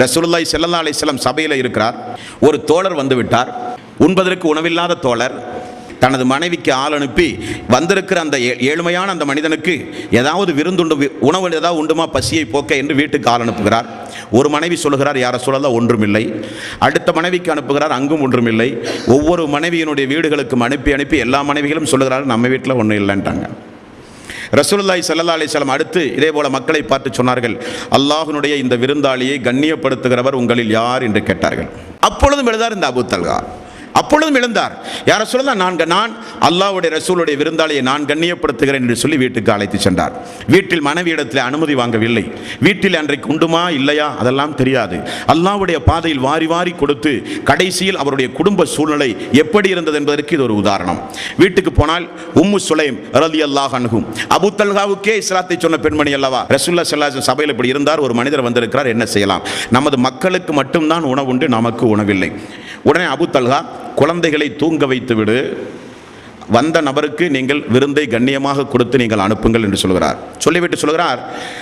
ரசூலுல்லாய் செல்லல்லா அலிஸ்லாம் சபையில் இருக்கிறார். ஒரு தோழர் வந்து விட்டார் உண்பதற்கு உணவில்லாத தோழர். தனது மனைவிக்கு ஆள் அனுப்பி வந்திருக்கிற அந்த ஏ- ஏழ்மையான அந்த மனிதனுக்கு ஏதாவது விருந்துண்டு உணவு ஏதாவது உண்டுமா? பசியை போக்க என்று வீட்டுக்கு ஆள் அனுப்புகிறார். ஒரு மனைவி சொல்லுகிறார் யார சொல்லலாம் ஒன்றுமில்லை அடுத்த மனைவிக்கு அனுப்புகிறார் அங்கும் ஒன்றுமில்லை ஒவ்வொரு மனைவியினுடைய வீடுகளுக்கும் அனுப்பி அனுப்பி எல்லா மனைவிகளும் சொல்லுகிறார் நம்ம வீட்டில் ஒன்றும் இல்லைன்ட்டாங்க. ரசூலுல்லாஹி சல்லா அலைஹி அடுத்து இதே போல மக்களை பார்த்து சொன்னார்கள் அல்லாஹனுடைய இந்த விருந்தாளியை கண்ணியப்படுத்துகிறவர் உங்களில் யார்? என்று கேட்டார்கள். அப்பொழுதும் எழுதார் இந்த அபூ தல்கா அப்பொழுதும் எழுந்தார். யார சொல்லலாம் நான் நான் அல்லாவுடைய ரசூலுடைய விருந்தாளியை நான் கண்ணியப்படுத்துகிறேன் என்று சொல்லி வீட்டுக்கு அழைத்து சென்றார். வீட்டில் மனைவியிடத்தில் அனுமதி வாங்கவில்லை. வீட்டில் அன்றைக்கு உண்டுமா? இல்லையா? அதெல்லாம் தெரியாது. அல்லாஹ்வுடைய பாதையில் வாரி வாரி கொடுத்து கடைசியில் அவருடைய குடும்ப சூழ்நிலை எப்படி இருந்தது என்பதற்கு இது ஒரு உதாரணம். வீட்டுக்கு போனால் உம்மு சுலைம் ரதி அல்லாஹ் அணுகும் அபு தல்காவுக்கே இஸ்லாத்தை சொன்ன பெண்மணி அல்லவா? ரசூல்லா ஸல்லல்லாஹு சபையில் இப்படி இருந்தார். ஒரு மனிதர் வந்திருக்கிறார். என்ன செய்யலாம்? நமது மக்களுக்கு மட்டும்தான் உணவுண்டு நமக்கு உணவில்லை. உடனே அபு குழந்தைகளை தூங்க வைத்து விடு. வந்த நபருக்கு நீங்கள் விருந்தை கண்ணியமாக கொடுத்து நீங்கள் அனுப்புங்கள் என்று சொல்கிறார். சொல்லிவிட்டு சொல்கிறார்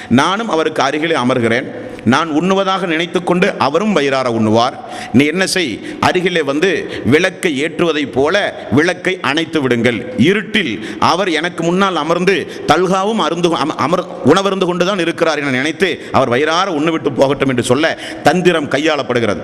நானும் அவருக்கு அருகிலே அமர்கிறேன். நான் உண்ணுவதாக நினைத்துக்கொண்டு அவரும் வயிறார உண்ணுவார். நீ என்ன செய்? அருகிலே வந்து விளக்கை ஏற்றுவதைப் போல விளக்கை அணைத்து விடுங்கள். இருட்டில் அவர் எனக்கு முன்னால் அமர்ந்து தல்காவும் அருந்து அம- அமர் உணவருந்து கொண்டு தான் இருக்கிறார் என நினைத்து அவர் வயிறார உண்ணுவிட்டு போகட்டும் என்று சொல்ல தந்திரம் கையாளப்படுகிறது.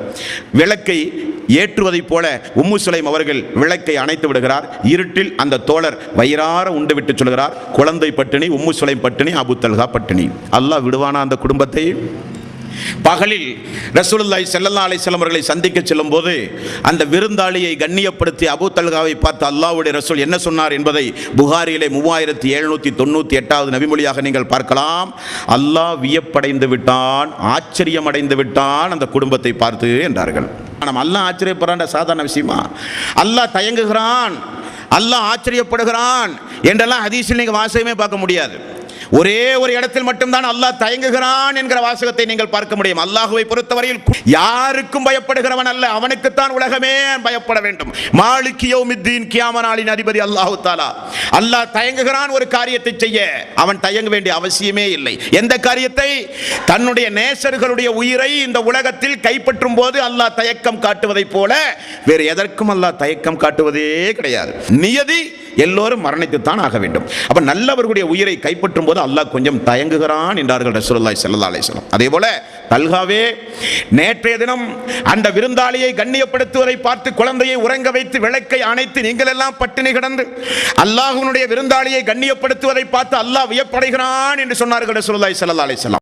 விளக்கை ஏற்றுவதைப் போல உம்மு சுலைம் அவர்கள் விளக்கை அணைத்து விடுகிறார். இருட்டில் அந்த தோழர் வயிறார உண்டு விட்டு சொல்கிறார். குழந்தை பட்டினி உம்மு சுலைம் பட்டினி அபு தல்கா பட்டினி. அல்லாஹ் விடுவானா அந்த குடும்பத்தை? பகலில் ரசூலுல்லாய் செல்லல்லா அலைஹி வஸல்லம் அவர்களை சந்திக்க செல்லும்போது அந்த விருந்தாளியை கண்ணியப்படுத்தி அபு தல்காவை பார்த்து அல்லாஹ்வுடைய ரசூல் என்ன சொன்னார் என்பதை புகாரியிலே மூவாயிரத்தி எழுநூற்றி தொண்ணூற்றி எட்டாவது நபிமொழியாக நீங்கள் பார்க்கலாம். அல்லாஹ் வியப்படைந்து விட்டான் ஆச்சரியம் அடைந்து விட்டான் அந்த குடும்பத்தை பார்த்து என்றார்கள். நம்ம அல்லாஹ் ஆச்சரியப்படுறான் சாதாரண விஷயமா? அல்லாஹ் தயங்குகிறான் அல்லாஹ் ஆச்சரியப்படுகிறான் என்றெல்லாம் ஹதீஸில் நீங்கள் வாசகமே பார்க்க முடியாது. ஒரே ஒரு இடத்தில் மட்டும்தான் அல்லாஹ் தயங்குகிறான் என்கிற வாசகத்தை நீங்கள் பார்க்க முடியும். அல்லாஹுவை பொறுத்தவரையில் யாருக்கும் பயப்படுகிறவன் அல்ல. அவனுக்குத்தான் உலகமே பயப்பட வேண்டும். மாலிக் மித்தீன் கியாம நாளின் அதிபதி அல்லாஹு தாலா அல்லாஹ் தயங்குகிறான் ஒரு காரியத்தை செய்ய. அவன் தயங்க வேண்டிய அவசியமே இல்லை. எந்த காரியத்தை? தன்னுடைய நேசர்களுடைய உயிரை இந்த உலகத்தில் கைப்பற்றும் போது அல்லாஹ் தயக்கம் காட்டுவதைப் போல வேறு எதற்கும் அல்லாஹ் தயக்கம் காட்டுவதே கிடையாது. நியதி எல்லோரும் மரணித்துத்தான் ஆக வேண்டும். அப்போ நல்லவர்களுடைய உயிரை கைப்பற்றும் போது அல்லாஹ் கொஞ்சம் தயங்குகிறான் என்றார்கள் ரசூலுல்லாஹி ஸல்லல்லாஹு அலைஹி அதே போல தல்காவே நேற்றைய தினம் அந்த விருந்தாளியை கண்ணியப்படுத்துவதை பார்த்து குழந்தையை உறங்க வைத்து விளக்கை அணைத்து நீங்கள் எல்லாம் பட்டினி கிடந்து அல்லாஹ்வினுடைய விருந்தாளியை கண்ணியப்படுத்துவதை பார்த்து அல்லாஹ் வியப்படைகிறான் என்று சொன்னார்கள் ரசூலுல்லாஹி ஸல்லல்லாஹு அலைஹி